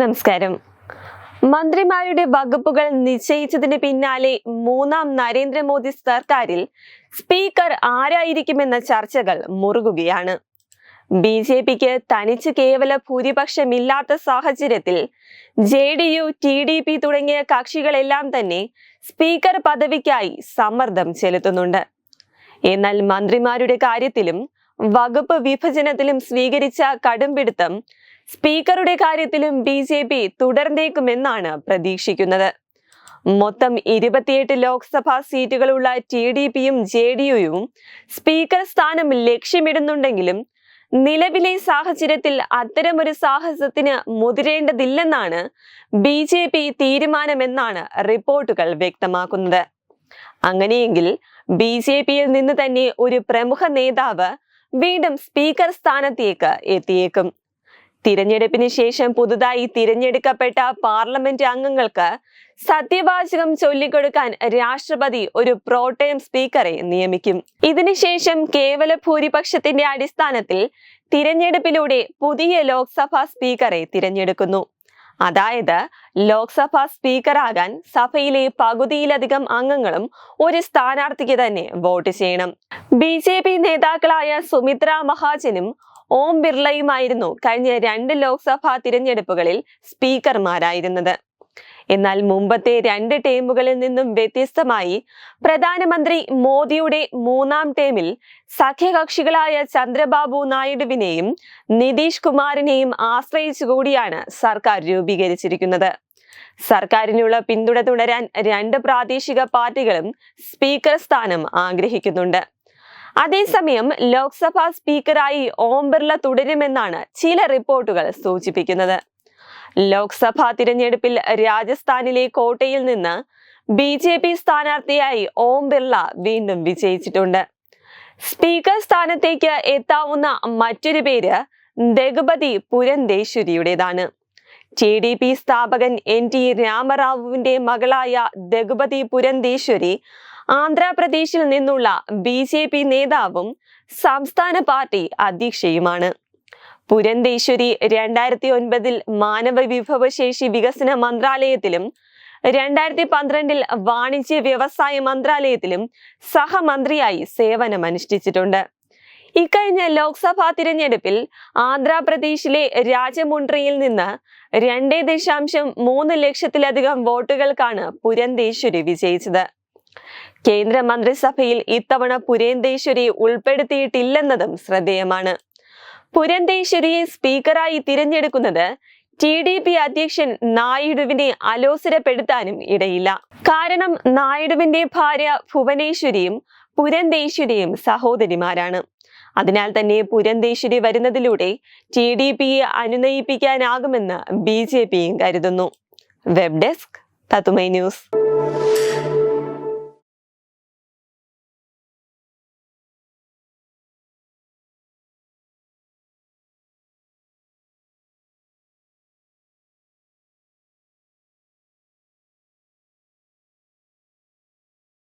നമസ്കാരം. മന്ത്രിമാരുടെ വകുപ്പുകൾ നിശ്ചയിച്ചതിന് പിന്നാലെ മൂന്നാം നരേന്ദ്രമോദി സർക്കാരിൽ സ്പീക്കർ ആരായിരിക്കുമെന്ന ചർച്ചകൾ മുറുകുകയാണ്. ബി ജെ പിക്ക് തനിച്ച് കേവല ഭൂരിപക്ഷമില്ലാത്ത സാഹചര്യത്തിൽ J D U T D P തുടങ്ങിയ കക്ഷികളെല്ലാം തന്നെ സ്പീക്കർ പദവിക്കായി സമ്മർദ്ദം ചെലുത്തുന്നുണ്ട്. എന്നാൽ മന്ത്രിമാരുടെ കാര്യത്തിലും വകുപ്പ് വിഭജനത്തിലും സ്വീകരിച്ച കടുംപിടുത്തം സ്പീക്കറുടെ കാര്യത്തിലും ബി ജെ പി തുടർന്നേക്കുമെന്നാണ് പ്രതീക്ഷിക്കുന്നത്. മൊത്തം ഇരുപത്തിയെട്ട് ലോക്സഭാ സീറ്റുകളുള്ള ടി ഡി പിയും ജെ ഡി യുയും സ്പീക്കർ സ്ഥാനം ലക്ഷ്യമിടുന്നുണ്ടെങ്കിലും നിലവിലെ സാഹചര്യത്തിൽ അത്തരമൊരു സാഹസത്തിന് മുതിരേണ്ടതില്ലെന്നാണ് ബി ജെ പി തീരുമാനമെന്നാണ് റിപ്പോർട്ടുകൾ വ്യക്തമാക്കുന്നത്. അങ്ങനെയെങ്കിൽ ബി ജെ പിയിൽ നിന്ന് തന്നെ ഒരു പ്രമുഖ നേതാവ് വീണ്ടും സ്പീക്കർ സ്ഥാനത്തേക്ക് എത്തിയേക്കും. തിരഞ്ഞെടുപ്പിന് ശേഷം പുതുതായി തിരഞ്ഞെടുക്കപ്പെട്ട പാർലമെന്റ് അംഗങ്ങൾക്ക് സത്യവാചകം ചൊല്ലിക്കൊടുക്കാൻ രാഷ്ട്രപതി ഒരു പ്രോട്ടേം സ്പീക്കറെ നിയമിക്കും. ഇതിനുശേഷം കേവല ഭൂരിപക്ഷത്തിന്റെ അടിസ്ഥാനത്തിൽ തിരഞ്ഞെടുപ്പിലൂടെ പുതിയ ലോക്സഭാ സ്പീക്കറെ തിരഞ്ഞെടുക്കുന്നു. അതായത് ലോക്സഭാ സ്പീക്കറാകാൻ സഭയിലെ പകുതിയിലധികം അംഗങ്ങളും ഒരു സ്ഥാനാർത്ഥിക്ക് തന്നെ വോട്ട് ചെയ്യണം. ബി നേതാക്കളായ സുമിത്ര മഹാജനും ഓം ബിർളയുമായിരുന്നു കഴിഞ്ഞ രണ്ട് ലോക്സഭാ തിരഞ്ഞെടുപ്പുകളിൽ സ്പീക്കർമാരായിരുന്നത്. എന്നാൽ മുമ്പത്തെ രണ്ട് ടേമുകളിൽ നിന്നും വ്യത്യസ്തമായി പ്രധാനമന്ത്രി മോദിയുടെ മൂന്നാം ടേമിൽ സഖ്യകക്ഷികളായ ചന്ദ്രബാബു നായിഡുവിനെയും നിതീഷ് കുമാറിനെയും ആശ്രയിച്ചുകൂടിയാണ് സർക്കാർ രൂപീകരിച്ചിരിക്കുന്നത്. സർക്കാരിനുള്ള പിന്തുണ തുടരാൻ രണ്ട് പ്രാദേശിക പാർട്ടികളും സ്പീക്കർ സ്ഥാനം ആഗ്രഹിക്കുന്നുണ്ട്. അതേസമയം ലോക്സഭാ സ്പീക്കറായി ഓം ബിർള തുടരുമെന്നാണ് ചില റിപ്പോർട്ടുകൾ സൂചിപ്പിക്കുന്നത്. ലോക്സഭാ തിരഞ്ഞെടുപ്പിൽ രാജസ്ഥാനിലെ കോട്ടയിൽ നിന്ന് ബി ജെ പി സ്ഥാനാർത്ഥിയായി ഓം ബിർള വീണ്ടും വിജയിച്ചിട്ടുണ്ട്. സ്പീക്കർ സ്ഥാനത്തേക്ക് എത്താവുന്ന മറ്റൊരു പേര് ദഗുപതി പുരന്തേശ്വരിയുടേതാണ് ടി ഡി പി സ്ഥാപകൻ എൻ ടി രാമറാവുവിന്റെ മകളായ ദഗുപതി പുരന്തേശ്വരി ആന്ധ്രാപ്രദേശിൽ നിന്നുള്ള ബി ജെ പി നേതാവും സംസ്ഥാന പാർട്ടി അധ്യക്ഷയുമാണ്. പുരന്തേശ്വരി രണ്ടായിരത്തി ഒൻപതിൽ മാനവ വിഭവശേഷി വികസന മന്ത്രാലയത്തിലും രണ്ടായിരത്തി പന്ത്രണ്ടിൽ വാണിജ്യ വ്യവസായ മന്ത്രാലയത്തിലും സഹമന്ത്രിയായി സേവനമനുഷ്ഠിച്ചിട്ടുണ്ട്. ഇക്കഴിഞ്ഞ ലോക്സഭാ തിരഞ്ഞെടുപ്പിൽ ആന്ധ്രാപ്രദേശിലെ രാജമുണ്ട്രിയിൽ നിന്ന് രണ്ടേ ദശാംശം മൂന്ന് ലക്ഷത്തിലധികം വോട്ടുകൾക്കാണ് പുരന്തേശ്വരി വിജയിച്ചത്. കേന്ദ്ര മന്ത്രിസഭയിൽ ഇത്തവണ പുരേന്ദേശ്വരി ഉൾപ്പെടുത്തിയിട്ടില്ലെന്നതും ശ്രദ്ധേയമാണ്. പുരന്തേശ്വരിയെ സ്പീക്കറായി തിരഞ്ഞെടുക്കുന്നത് ടി ഡി പി അധ്യക്ഷൻ നായിഡുവിനെ അലോസരപ്പെടുത്താനും ഇടയില്ല. കാരണം നായിഡുവിന്റെ ഭാര്യ ഭുവനേശ്വരിയും പുരന്തേശ്വരിയും സഹോദരിമാരാണ്. അതിനാൽ തന്നെ പുരന്തേശ്വരി വരുന്നതിലൂടെ ടി ഡി പിയെ അനുനയിപ്പിക്കാനാകുമെന്ന് ബി ജെ പിയും കരുതുന്നു. വെബ് ഡെസ്ക് തത്തുമൈ ന്യൂസ്.